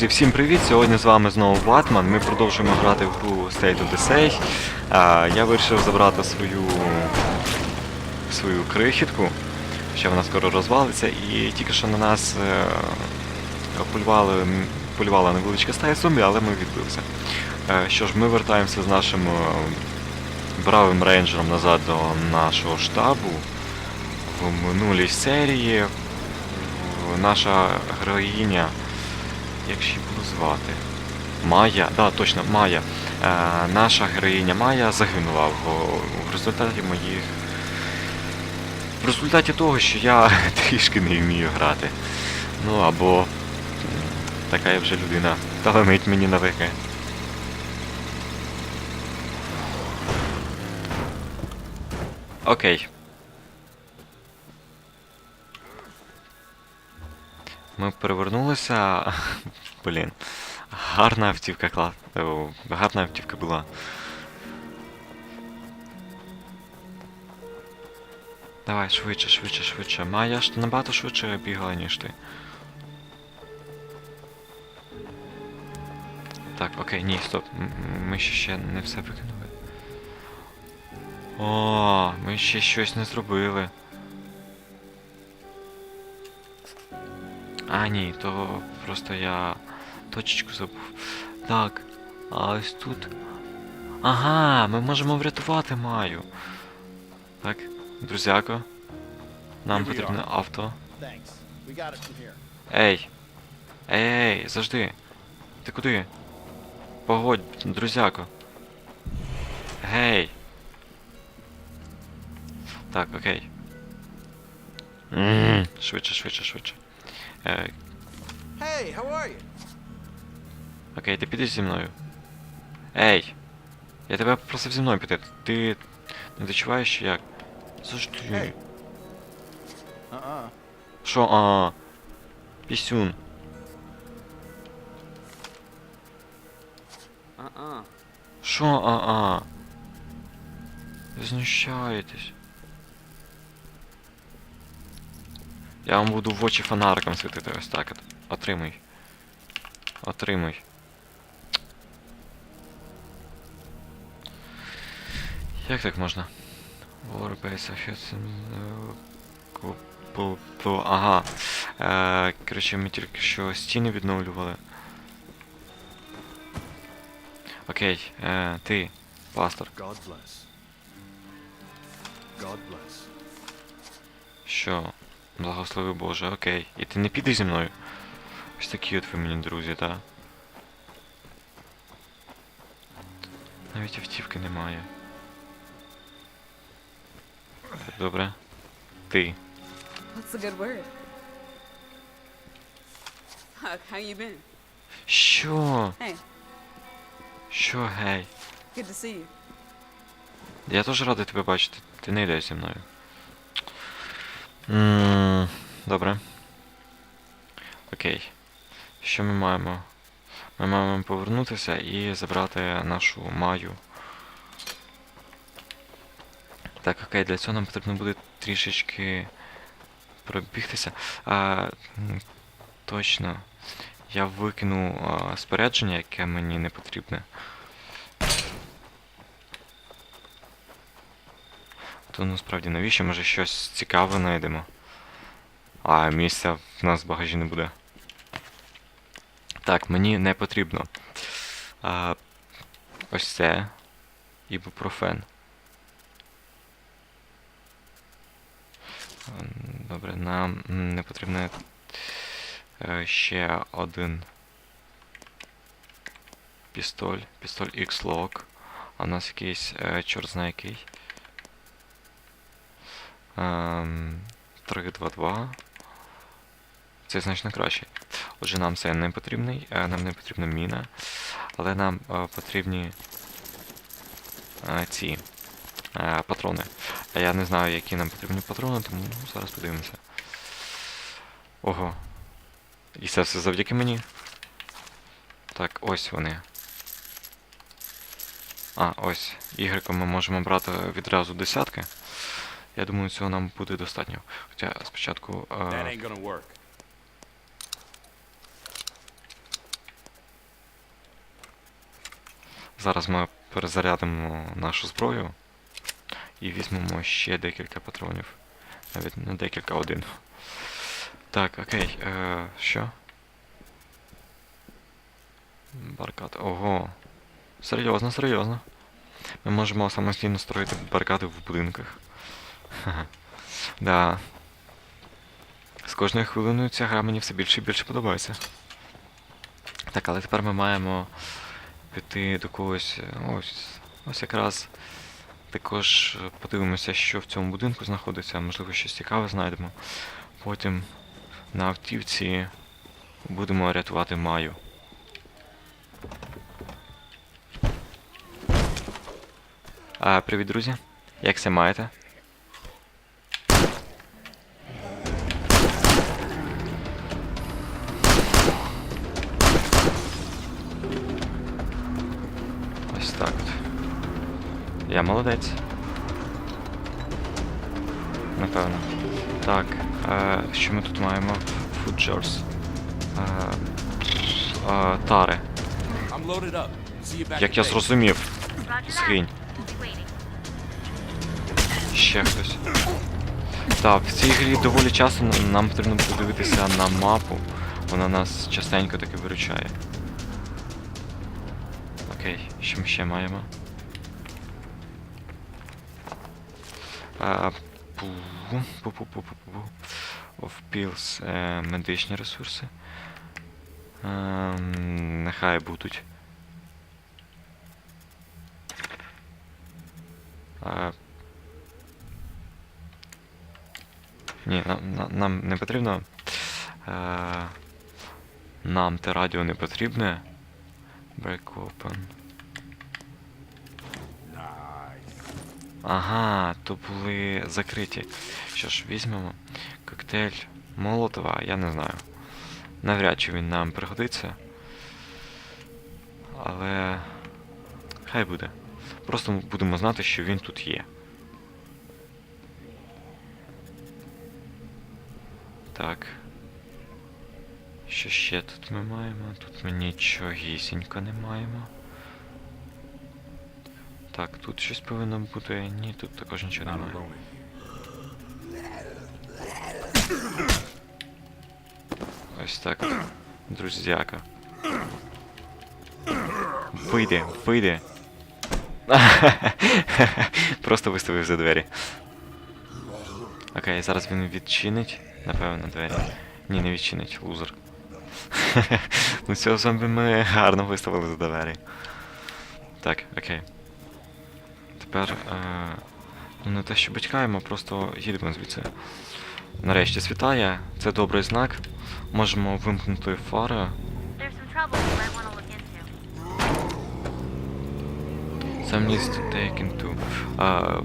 Друзі, всім привіт! Сьогодні з вами знову Ватман. Ми продовжуємо грати в гру State of Decay. А, я вирішив забрати свою свою крихітку, ще вона скоро розвалиться, і тільки що на нас е, полювали, полювала невеличка стая зомбі, але ми відбилися. Е, що ж, ми вертаємося з нашим е, бравим рейнджером назад до нашого штабу. В минулій серії наша героїня як ще було звати? Майя, да, точно, Майя. Е, наша героїня Майя загинула в, в результаті моїх. В результаті того, що я трішки не вмію грати. Ну або така я вже людина. Таланить мені навики. Окей. Ми перевернулися. Блін. Гарна автівка кла. Гарна автівка була. Давай, швидше, швидше, швидше. Майя ж набагато швидше бігала, ніж ти. Так, окей, ні, стоп. Ми ще ще не все викинули. О, ми ще щось не зробили. А, ні, то просто я точечку забув. Так, а ось тут. Ага, ми можемо врятувати Маю. Так, друзяко. Нам потрібне авто. Ей! Ей, ей, завжди. Ти куди? Погодь, друзяко. Гей. Так, окей. М, Швидше, швидше, швидше. Е, Hey, how are you? Окей, ти підеш зі мною. Ей! Я тебе попросив зі мною піти. Ти не відчуваєш, що як? Ей. Uh-uh. Що, а? Пісюн. Uh-uh. Що, а-а? Ви знущаєтесь. Я вам буду в очі фонариком світити ось так от. Отримуй. Отримуй. Як так можна? Warbase Ага. Е, коротше, ми тільки що стіни відновлювали. Окей, е, ти, пастор. God bless. God bless. Що? Благослови Боже, окей. І ти не підеш зі мною? Ось такі от ви мені друзі, так? Навіть автівки немає. Добре. Ти. What's the good word? How, how you been? Що? Hey, Що, гей? good to see you. Я теж радий тебе бачити. Ти не йдеш зі мною. Добре. Окей. Що ми маємо? Ми маємо повернутися і забрати нашу маю. Так, окей, для цього нам потрібно буде трішечки пробігтися. А, точно. Я викину а, спорядження, яке мені не потрібне. То насправді навіщо? Може щось цікаве знайдемо. А місця в нас в багажі не буде. Так, мені не потрібно. А, ось це. Ібупрофен. Добре, нам не потрібно е, ще один пістоль. Пістоль X-Lock. А у нас якийсь е, чорт знає який. Ем, 3-2-2. Це значно краще. Отже, нам це не потрібний, е, нам не потрібна міна, але нам е, потрібні е, ці патрони. А я не знаю, які нам потрібні патрони, тому зараз подивимося. Ого. І це все завдяки мені. Так, ось вони. А, ось. Ігриком ми можемо брати відразу десятки. Я думаю, цього нам буде достатньо. Хоча спочатку. Work. Зараз ми перезарядимо нашу зброю і візьмемо ще декілька патронів. Навіть не декілька, один. Так, окей. Е, що? Баркад. Ого. Серйозно, серйозно. Ми можемо самостійно строїти барикади в будинках. Ха-ха. Да. З кожною хвилиною ця гра мені все більше і більше подобається. Так, але тепер ми маємо піти до когось. е, Ось, ось якраз також подивимося, що в цьому будинку знаходиться, можливо, щось цікаве знайдемо. Потім на автівці будемо рятувати Маю. А, привіт, друзі. Як це маєте? Я молодець. Напевно. Так, е, що ми тут маємо? Фуджорс. Е, е, тари. Як я зрозумів. Згинь. Ще хтось. Так, в цій грі доволі часто нам потрібно подивитися на мапу. Вона нас частенько таки виручає. Окей, що ми ще маємо? Pills, е, медичні ресурси. Ем, нехай будуть. Ні, нам, на- нам не потрібно. Е, нам те радіо не потрібне. Break open. Ага, то були закриті. Що ж, візьмемо коктейль Молотова, я не знаю. Навряд чи він нам пригодиться. Але. Хай буде. Просто будемо знати, що він тут є. Так. Що ще тут ми маємо? Тут ми нічогісінько не маємо. Так, тут щось повинно бути. Ні, тут також нічого немає. Ось так. Друзяка. Вийди, вийди. Просто виставив за двері. Окей, зараз він відчинить, напевно, двері. Ні, не відчинить, лузер. ну цього зомбі ми гарно виставили за двері. Так, окей. Тепер. Е... Ну не те, що батькаємо, просто їдемо звідси. Нарешті світає, це добрий знак. Можемо вимкнути фари. Some needs to take into. А,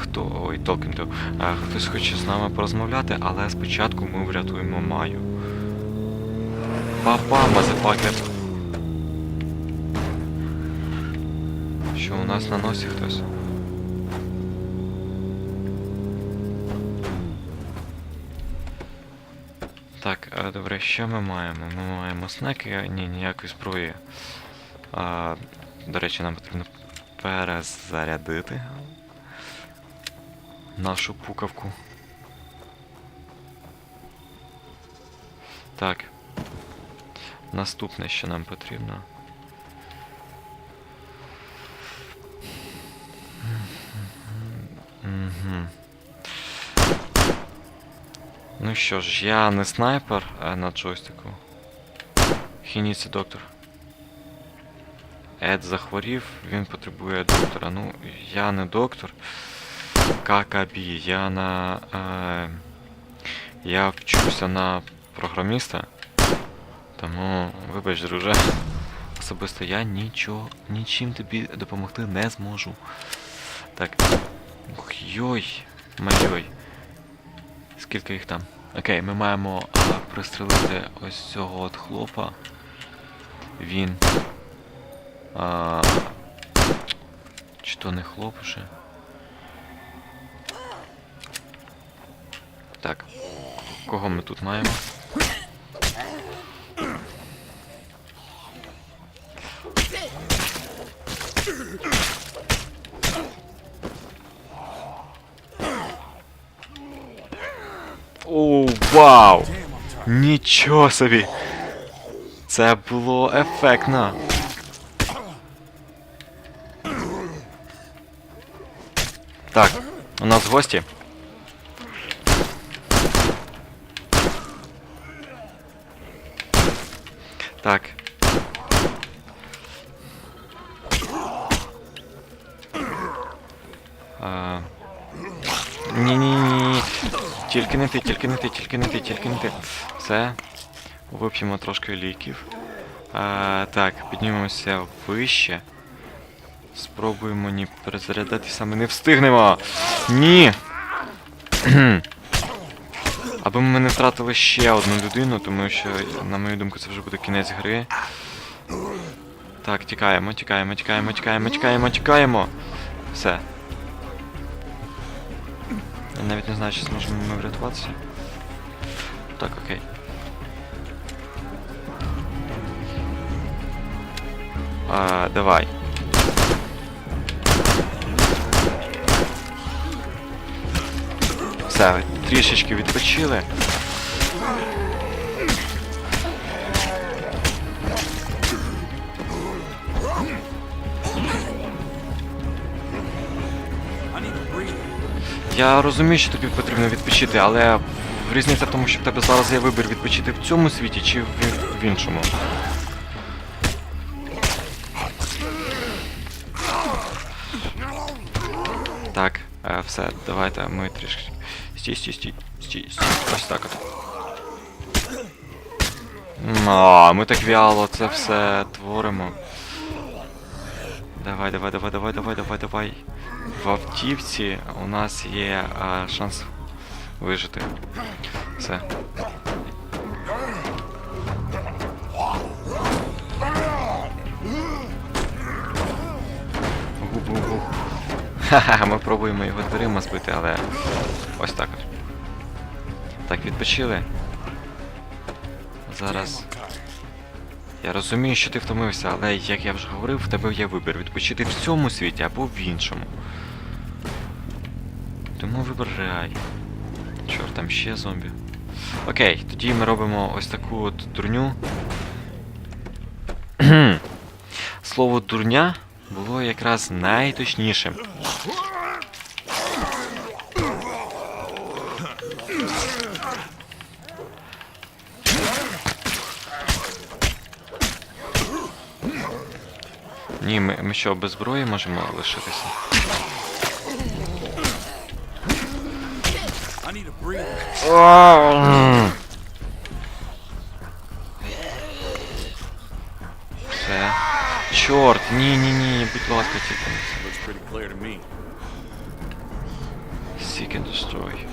хто. Ой, talking to. А, хтось хоче з нами порозмовляти, але спочатку ми врятуємо Маю. Папа, мазефакер. Що у нас на носі хтось? Так, добре, що ми маємо? Ми маємо снеки, ні, ніякої зброї. А, до речі, нам потрібно перезарядити нашу пукавку. Так. Наступне, що нам потрібно. Угу. Ну що ж, я не снайпер а на джойстику. Хініться, доктор. Ед захворів, він потребує доктора. Ну, я не доктор. Какабі, я на. Е, я вчуся на програміста. Тому, вибач, друже. Особисто я нічого, нічим тобі допомогти не зможу. Так. Ух, йой. Майой. Скільки їх там? Окей, ми маємо а, пристрелити ось цього от хлопа. Він. А, чи то не хлоп уже? Так. Кого ми тут маємо? Вау! Нічого собі! Це було ефектно. Так, у нас гості. Так. Тільки не ти, тільки не ти, тільки не ти, тільки не ти. Все. Вип'ємо трошки ліків. А, так, піднімемося вище. Спробуємо ні перезарядатися, ми не встигнемо. Ні. Аби ми не втратили ще одну людину, тому що, на мою думку, це вже буде кінець гри. Так, тікаємо, тікаємо, тікаємо, тікаємо, тікаємо, тікаємо. Все. Я навіть не знаю, чи зможемо ми врятуватися. Так, окей. А, давай. Все, трішечки відпочили. Я розумію, що тобі потрібно відпочити, але різниця в тому, що в тебе зараз є вибір відпочити в цьому світі чи в, в іншому. Так, е, все, давайте ми трішки. Стій, стій, стій, стій, стій. Ось так от. А, ми так вяло це все творимо. Давай, давай, давай, давай, давай, давай, давай. В автівці у нас є а, шанс вижити. Все. Ха-ха, ми пробуємо його дверима збити, але ось так. Так, відпочили. Зараз. Я розумію, що ти втомився, але як я вже говорив, в тебе є вибір відпочити в цьому світі або в іншому. Тому вибирай. Чорт, там ще зомбі. Окей, тоді ми робимо ось таку от дурню. Слово дурня було якраз найточнішим. Ні, ми, ми що, без зброї можемо лишитися? Все. Чорт, ні, ні, ні, будь ласка, тільки. Seek and destroy.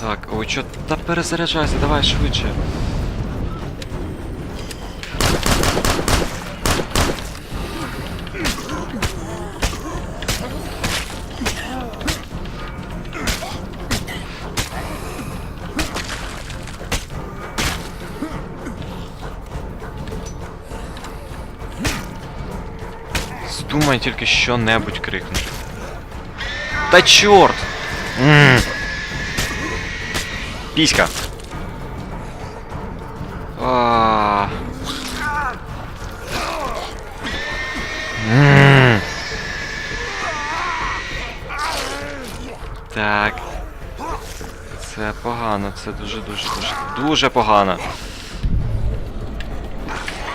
Так, ой, чо, та перезаряджайся, давай швидше. Здумай тільки що-небудь крикнути. Та чорт! М. Піська. А. М. Так. Це погано, це дуже дуже дуже дуже погано.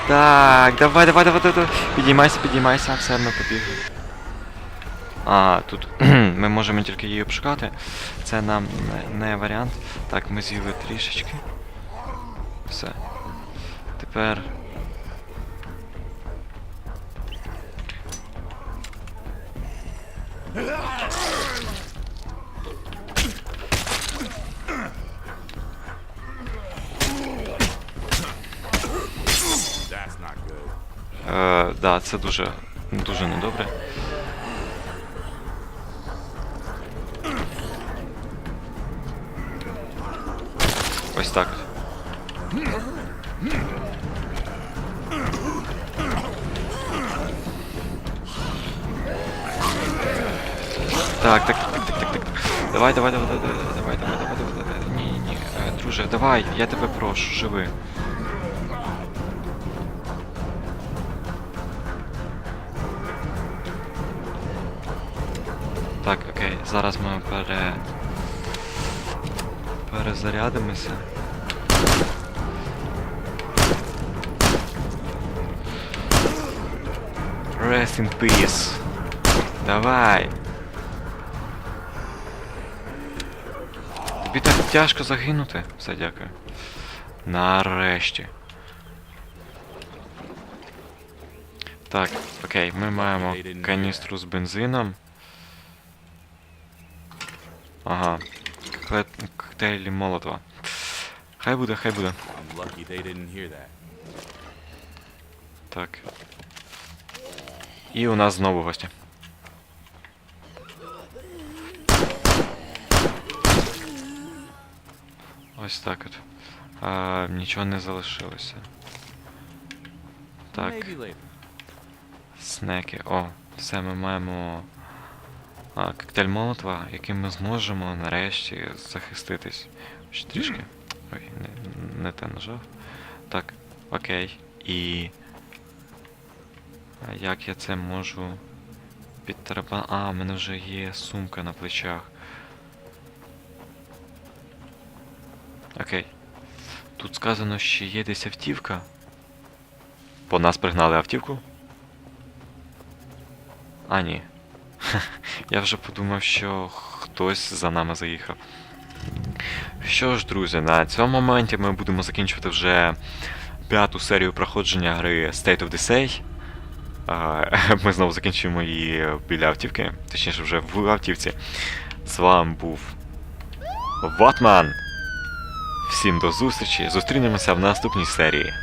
Так, давай, давай, давай, давай. Підіймайся, підіймайся, все, ми побігли. А, тут ми можемо тільки її обшукати. Це нам не варіант. Так, ми з'їли трішечки. Все. Тепер. Да, це дуже, дуже недобре. Ось так. Так, так, так, так, так, так, Давай, давай, давай, давай, давай, давай, давай, давай, давай, ні, ні. Е, Друже, давай, я тебе прошу, живи. Зараз ми пере... перезарядимося. Rest in peace. Давай. Тобі так тяжко загинути. Все, дякую. Нарешті. Так, окей, ми маємо каністру з бензином. Ага. Коктейлі Молотова. Хай буде, хай буде. Так. І у нас знову гості. Ось так от. А, нічого не залишилося. Так, снеки. О, все, ми маємо коктейль Молотова, яким ми зможемо нарешті захиститись. Ще трішки. Ой, не, не те нажав. Так, окей. І. Як я це можу підтарапа... А, в мене вже є сумка на плечах. Окей. Тут сказано, що є десь автівка. По нас пригнали автівку? А, ні. Я вже подумав, що хтось за нами заїхав. Що ж, друзі, на цьому моменті ми будемо закінчувати вже п'яту серію проходження гри State of Decay. Ми знову закінчуємо її біля автівки, точніше вже в автівці. З вами був Ватман. Всім до зустрічі. Зустрінемося в наступній серії.